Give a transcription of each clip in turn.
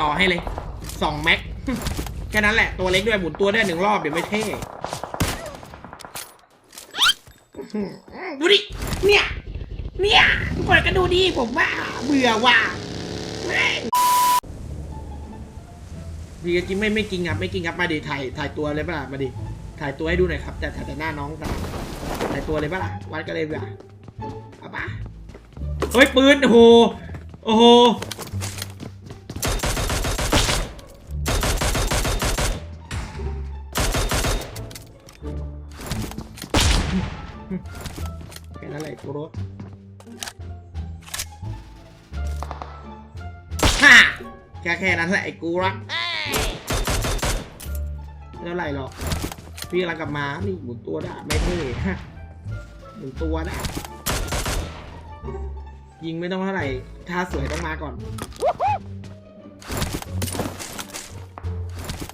ต่อให้เลยสองแม็กแค่นั้นแหละตัวเล็กด้วยหมุนตัวได้หนึ่งรอบเดี๋ยวไม่เท่ดูดิ เนี่ย เนี่ยทุกคนก็ดูดิผมว่าเบื่อว่ะแม่งพี่ก็กินไม่ไม่กินครับไม่กินครับมาดิถ่ายถ่ายตัวเลยป่ะล่ะมาดิถ่ายตัวให้ดูหน่อยครับ แต่ถ่ายแต่หน้าน้องแต่ถ่ายตัวเลยป่ะล่ะวัดกันเลยดีกว่าเอาปะเฮ้ยปืนโอ้โหโอ้โห แค่แค่นั้นแหละไอ้กูรักไม่เท่าไรหรอกพี่กำลังกลับมา นี่หมุนตัวได้ไม่เท่ฮะหมุนตัวได้ยิงไม่ต้องเท่าไหร่ถ้าสวยต้องมาก่อน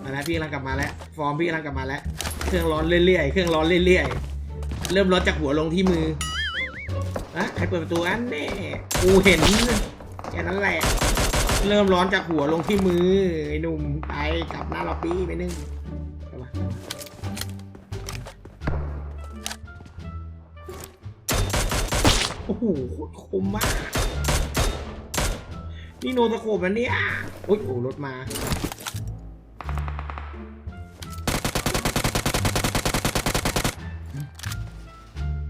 มาแล้วพี่กำลังกลับมาแล้ว ฟอร์มพี่กำลังกลับมาแล้ว เครื่องร้อนเรื่อยๆ เครื่องร้อนเรื่อยๆ เริ่มร้อนจากหัวลงที่มืออะใครเปิดประตูอันแน่กูเห็นแค่นั้นแหละ เริ่มร้อนจากหัวลงที่มือไอ้หนุ่มไปกลับหน้าล็อบบี้ไปนึงโอ้โหโคตรคมมาก นี่โนตะโขบนะเนี่ยโอ้ยโอ้รถมา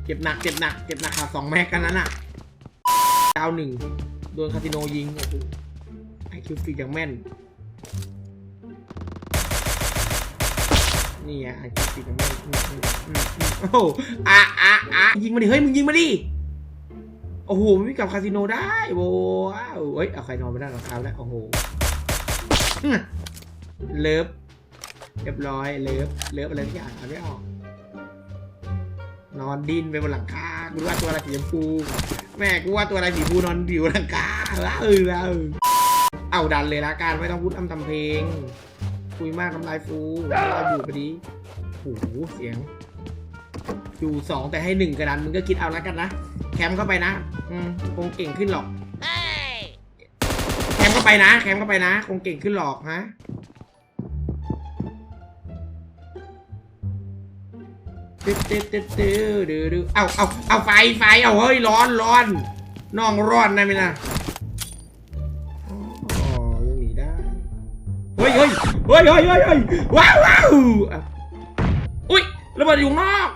เจ็บหนักเจ็บหนักเจ็บหนักค่ะสองแม็กกันนั้นอะดาวหนึ่งโดนคาสิโนยิงโอ้โห คิวฟีอย่างแม่น นี่อะไอคิวฟีอย่างแม่นโอ้โหอะอะอะยิงมาดิ เฮ้ย มึงยิงมาดิ โอ้โหม่งกลับคาสิโนได้โว้าวเฮ้ย เอาใครนอนไม่ได้หรอครับแล้ว โอ้โห เลิฟ เรียบร้อย เลิฟ เลิฟอะไรทุกอย่างอ่านไม่ออกนอนดิ้นไปบนหลังคากูว่าตัวอะไรสีชมพู แม่กูว่าตัวอะไรสีชมพูนอนอยู่บนหลังคาแล้วแล้วเออ เอาดันเลยละกันไม่ต้องพูดอ้ำทำเพลง คุยมากน้ำลายฟูเราอยู่พอดีโอ้โหเสียง อยู่สองแต่ให้หนึ่งกระดันมึงก็คิดเอาแล้วกันนะ แคมเข้าไปนะ อืมคงเก่งขึ้นหรอกแคมเข้าไปนะ แคมเข้าไปนะ คงเก่งขึ้นหรอกฮะตึ๊ดตึ๊ดตึ๊ดตึ๊ดดื้อดื้อเอาเอาเอาไฟไฟเอาเฮ้ยร้อนร้อนน้องร้อนนะมินะ เฮ้ยเฮ้ยเฮ้ยเฮ้ยเฮ้ยเฮ้ยว้าวว้าวอะอุ้ยระเบิดอยู่ข้างนอก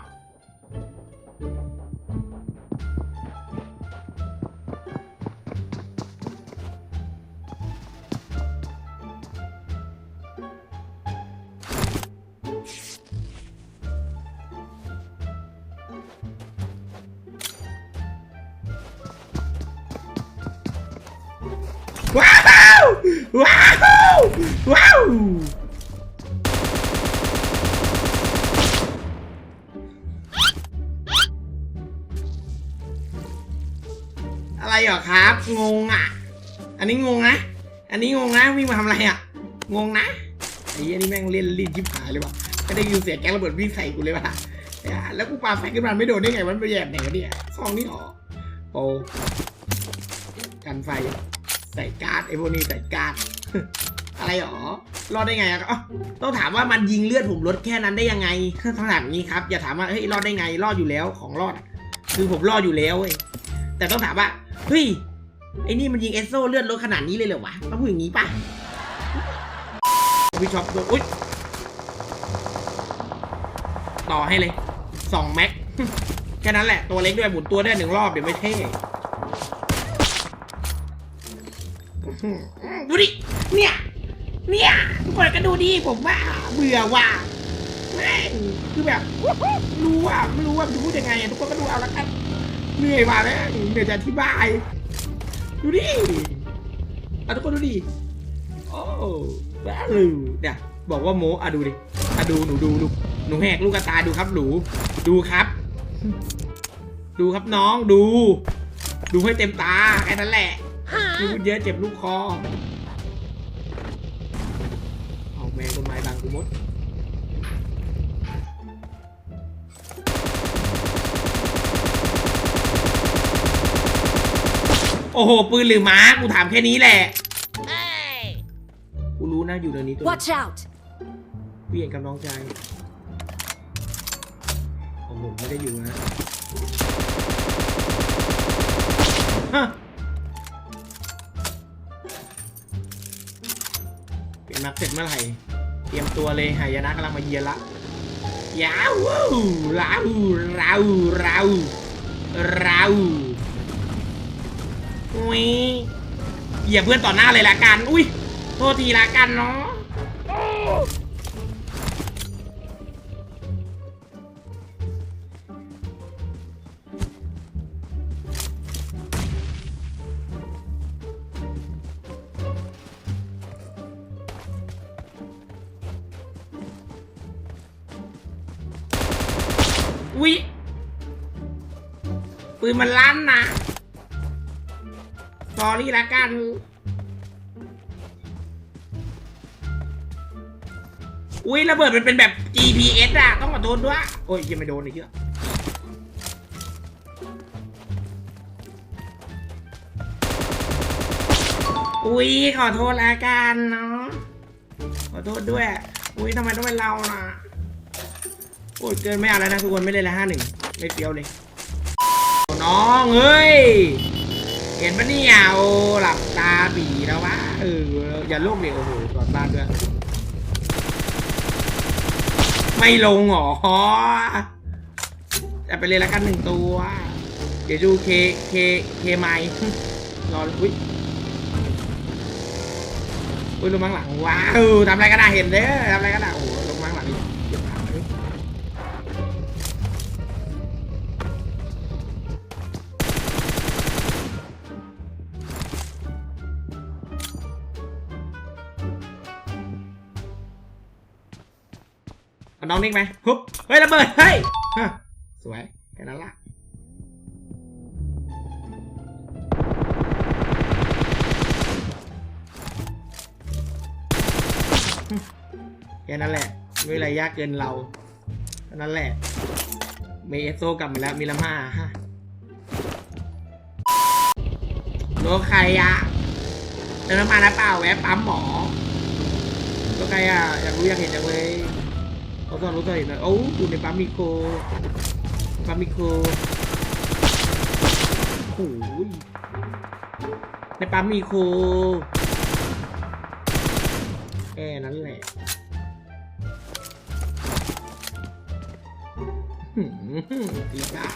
ว้าวว้าว ว้าวอะไรเหรอครับ งงอะ อันนี้งงนะ อันนี้งงนะวิ่งมาทำอะไรอะ งงนะไอ้อันนี้แม่งเล่นลิ้นชิบหายเลยว่ะไม่ได้ยินเสียงแก๊งระเบิดวิ่งใส่กูเลยว่ะแล้วกูปาไฟขึ้นมาไม่โดนได้ไงมันไปแยบไหนวะเนี่ยซองนี่หรอโอ้กันไฟ ใส่การ์ดไอ้พวกนี้ใส่การ์ด อะไรหรอ รอดได้ไงอะต้องถามว่ามันยิงเลือดผมลดแค่นั้นได้ยังไงต้องถามนี้ครับ อย่าถามว่า เฮ้ย รอดได้ไง รอดอยู่แล้ว ของรอด คือผมรอดอยู่แล้วเว้ย แต่ต้องถามว่า เฮ้ย ไอ้นี่มันยิงเอสโซเลือดลดขนาดนี้เลยเหรอวะต้องพูดอย่างนี้ปะพี่ช็อปโดนอุ้ย ต่อให้เลยสองแม็ก แค่นั้นแหละ ตัวเล็กด้วยหมุนตัวได้หนึ่งรอบเดี๋ยวไม่เท่ดูดิ เนี่ย เนี่ยทุกคนก็ดูดิผมว่าเบื่อว่ะแม่งคือแบบรู้ว่าไม่รู้ว่าจะพูดยังไงอะทุกคนก็ดูเอาละกันเหนื่อยมาแล้วเดี๋ยวจะอธิบาย ดูดิอะทุกคนดูดิโอ้ว้าวเนี่ยบอกว่าโมอะดูดิอะดูหนูดูดูหนูแหกลูกกระตาดูครับหนูดูครับ ดูครับน้องดู ดูให้เต็มตาแค่นั้นแหละพูดเยอะเจ็บลูกคอ ม้บังกูมดโอ้โห ปืนหรือม้า กูถามแค่นี้แหละรู้นะอยู่ในนี้ตัวนี้ Watch out! พี่เห็นกับน้องชายของผมไม่ได้อยู่นะฮะเป็นนักเสร็จเมื่อไหร่ เตรียมตัวเลยหายนะกำลังมาเยียนละยาวว้าวเราเราเราเราอุ้ยเหยียบเพื่อนต่อหน้าเลยละกัน อุ้ยโทษทีละกันเนาะ นมันลั่นนะสอรี่ละกันอุ้ยระเบิดมันเป็นแบบ GPS อะต้องขอโทษด้วย โอ้ยยังไม่โดนอีกเยอะอุ้ยขอโทษละกันเนาะขอโทษด้วย อุ้ยทำไมต้องเป็นเราล่ะโอ้ยเกินไม่เอาแล้วนะทุกคนไม่เล่นละห้าหนึ่งไม่เฟี้ยวเลย น้องเฮ้ย เห็นปะเนี่ยโอ้หลับตาบีแล้ววะเอออย่าโลกเดียวโอ้โหกอดบ้านด้วย ไม่ลงหรอจะไปเลยละกันหนึ่งตัว เดี๋ยวดูเคเคเคไมล์รออุ้ยอุ้ยลงมังหลังว้าวทำอะไรกันนะเห็นเด้อทำอะไรกันนะโอ้โห เอาน้องนิ่งไหมฮึบเฮ้ยระเบิดเฮ้ยสวยแค่นั้นละแค่นั้นแหละไม่อะไรยากเกินเราแค่นั้นแหละเมเอสโซกลับมาแล้วมีละมาฮะโลใครอะเติมน้ำมันนะเปล่าแวะปั๊มหมอโลใครอะอยากรู้อยากเห็นจังเลย เขาตอนรู้ตัวเห็นะโอ้อยู่ในปั๊มมิโคปั๊มมิโคโอ้ยในปั๊มมิโคแค่นั้นแหละหืมดีจ้ะ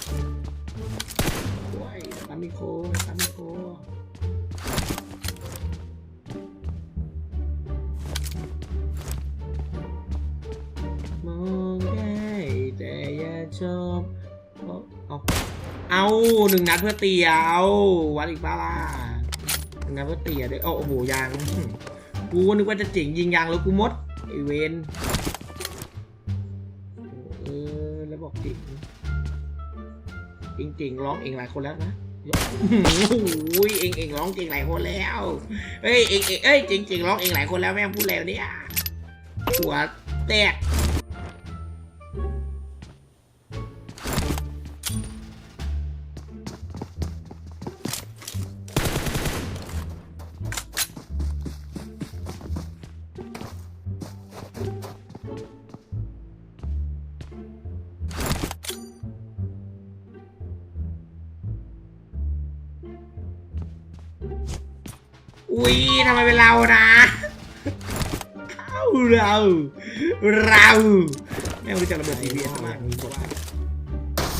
โอ้ยปั๊มมิโคปั๊มมิโค ชอบเอาเอาหนึ่งนัดเพื่อเตียเอาวัดอีกบ้าล่ะหนึ่งนัดเพื่อเตียด้วยโอ้โอ้โหยางกูนึกว่าจะเจ๋งยิงยางแล้วกูมดไอเวนเออแล้วบอกเจ๋งจริงจริงร้องเองหลายคนแล้วนะโอ้ยเองเองร้องเก่งหลายคนแล้วเฮ้ยเองเองเอ้ยจริงจริงร้องเองหลายคนแล้วแม่งพูดแล้วเนี่ยหัวแตก อุ้ยทำไมเป็นเรานะเอ้าเรา เราแม่งรู้จักระเบิดทีวีมากมีกด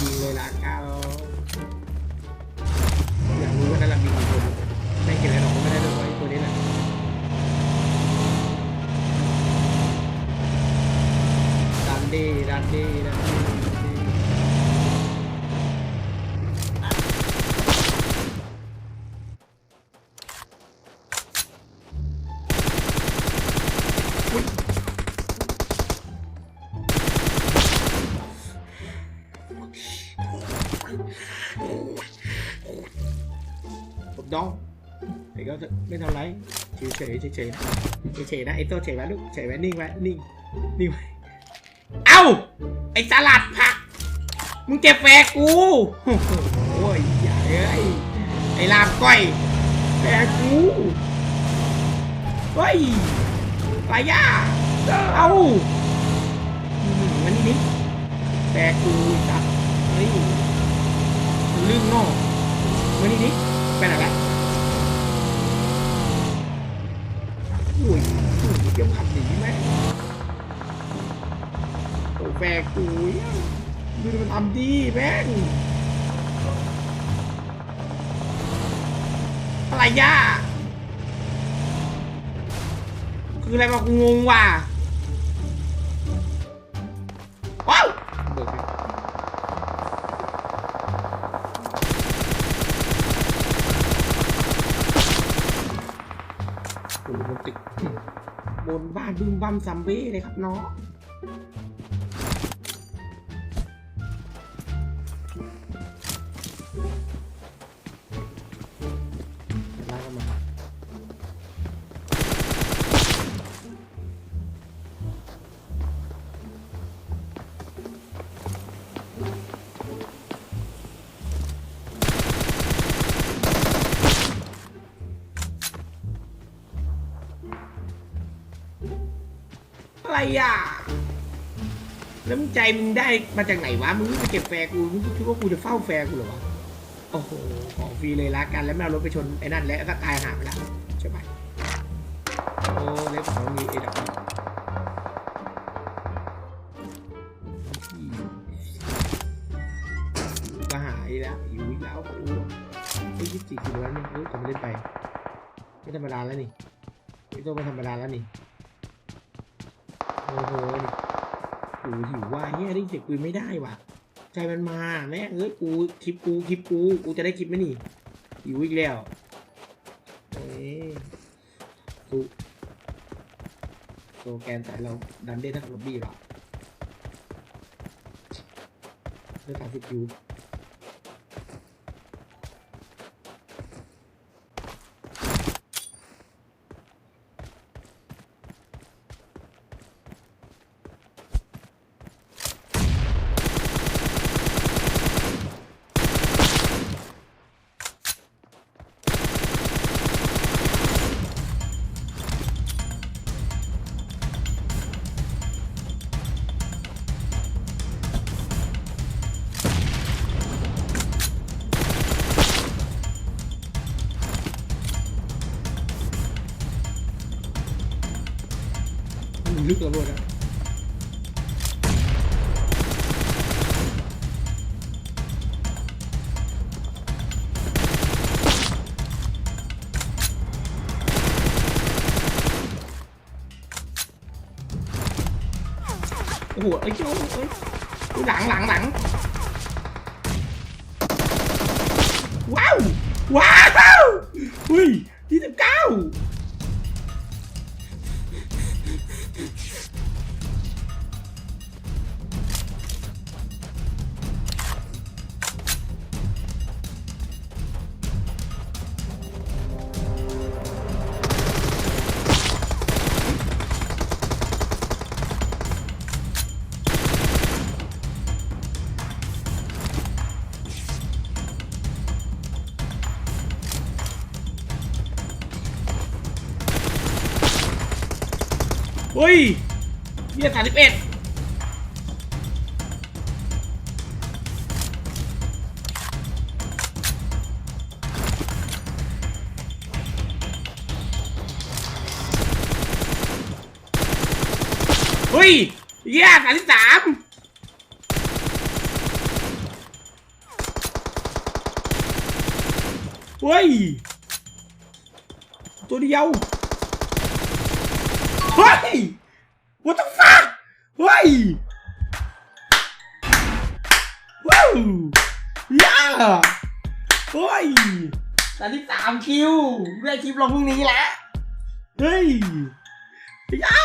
ยิงเลยละก้าวอยากรู้ว่านั่นละมีกี่คนไม่เห็นอะไรหรอกไม่ได้เลยไอ้ตัวนี้แหละดันดีดันดีดันดี แต่ก็จะไม่ทำไรเฉยเฉยเฉยนะเฉยนะไอ้ตัวเฉยไว้ลูกเฉยไว้นิ่งไว้นิ่งนิ่งไว้เอ้าไอ้สลัดผักมึงเก็บแฟร์กูโอ้โหใหญ่เอ้ยไอ้ลาบก้อยแฟร์กูเฮ้ยอะไรย่าเอ้ามันนี่นี่แบกกูจับเฮ้ยลื่นนอกมันนี่นี่ไปไหนละโอ้ยโอ้ ยวขับหนีไหมโอ้แบกกูอะดูมันทำดีแม่งอะไรย่าคืออะไรมากูงงว่ะ นบ้านบึ้มบัมซัมเบ้เลยครับเนาะ อะไรอะ แล้วมึงใจมึงได้มาจากไหนวะ มึงมาเก็บแฟร์กู มึงคิดว่ากูจะเฝ้าแฟร์กูเหรอวะ โอ้โห ของฟรีเลยละกัน แล้วไม่เอารถไปชนไอ้นั่นแล้วก็ตายหาไปแล้วใช่ไหมโอ้เล็บของมีเอดับก็หายแล้วอยู่อีกแล้วโอ้ไอ้ยี่สิบสี่กิโลแล้วนี่เออผมไม่เล่นไป ไม่ธรรมดาแล้วนี่ไอ้ตัวไม่ธรรมดาแล้วนี่ อ้โหกูหิวว่าเฮียได้ยินเสียงปืนไม่ได้ว่ะ ใจมันมาแม่เอ้ยกูคลิปกูคลิปกูกูจะได้คลิปไหมนี่หิวอีกแล้วเอ้ยกูโซแกนแต่เราดันได้ทั้งล็อบบี้หรอได้สามสิบยู โอ้โหไอ้ยโจ้เอ้ยอุ๊ยหลังหลังหลังว้าว ว้าว อุ้ยยี่สิบเก้า เฮ้ยเบียสามสิบเอ็ดเฮ้ยเยี่ยสามสิบสามเฮ้ย ตัวเดียว เฮ้ย what the fuck เฮ้ยว้าวย่าเฮ้ยสามสิบสามคิวได้คลิปลงพรุ่งนี้แล้วเฮ้ยย่า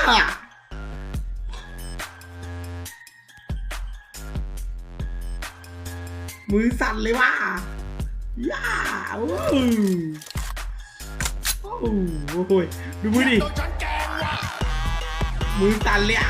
มือสั่นเลยว่ะย่าโอ้โหโอ้โหดูมือดิ 没胆量。